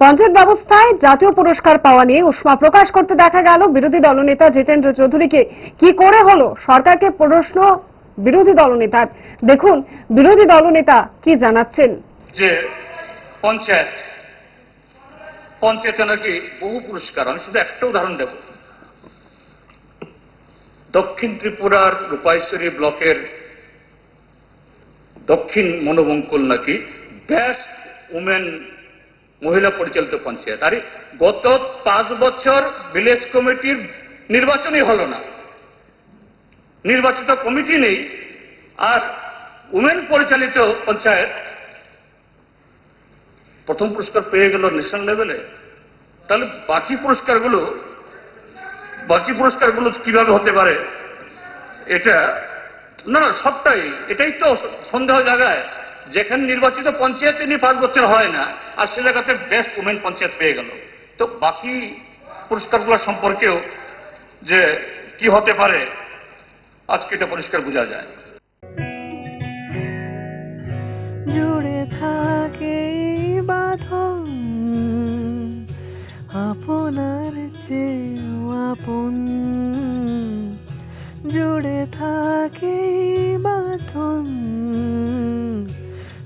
পঞ্চায়েত ব্যবস্থায় জাতীয় পুরস্কার পাওয়া নিয়ে উষ্মা প্রকাশ করতে দেখা গেল বিরোধী দলনেতা জিতেন্দ্র চৌধুরীকে। কি করে হলো? সরকারকে প্রশ্ন বিরোধী দলনেতার। দেখুন, বিরোধী দলনেতা কি জানাচ্ছেন? যে পঞ্চায়েত, পঞ্চায়েতে নাকি বহু পুরস্কার আমি শুধু একটা উদাহরণ দেব। দক্ষিণ ত্রিপুরার রূপাইশ্বরী ব্লকের দক্ষিণ মনোবঙ্কুল নাকি বেস্ট উমেন মহিলা পরিচালিত পঞ্চায়েত। আরে, গত পাঁচ বছর ভিলেজ কমিটির নির্বাচনই হলো না। নির্বাচিত কমিটি নেই, আর উমেন পরিচালিত পঞ্চায়েত প্রথম পুরস্কার পেয়ে গেল ন্যাশনাল লেভেলে। তাহলে বাকি পুরস্কারগুলো বাকি পুরস্কারগুলো কীভাবে হতে পারে? এটা, না সবটাই। এটাই তো সন্দেহ জায়গায় যেখানে নির্বাচিত পঞ্চায়েত নিয়ে পাঁচ বছর হয় না, আর সে জায়গাতে বেস্ট উমেন পঞ্চায়েত পেয়ে গেল। তো বাকি পুরস্কারগুলো সম্পর্কেও যে কি হতে পারে, আজকে এটা পরিষ্কার বোঝা যায়। জুড়ে থাকে বাঁধন, আপনার চেয়েও আপন। জুড়ে থাকে বাঁধন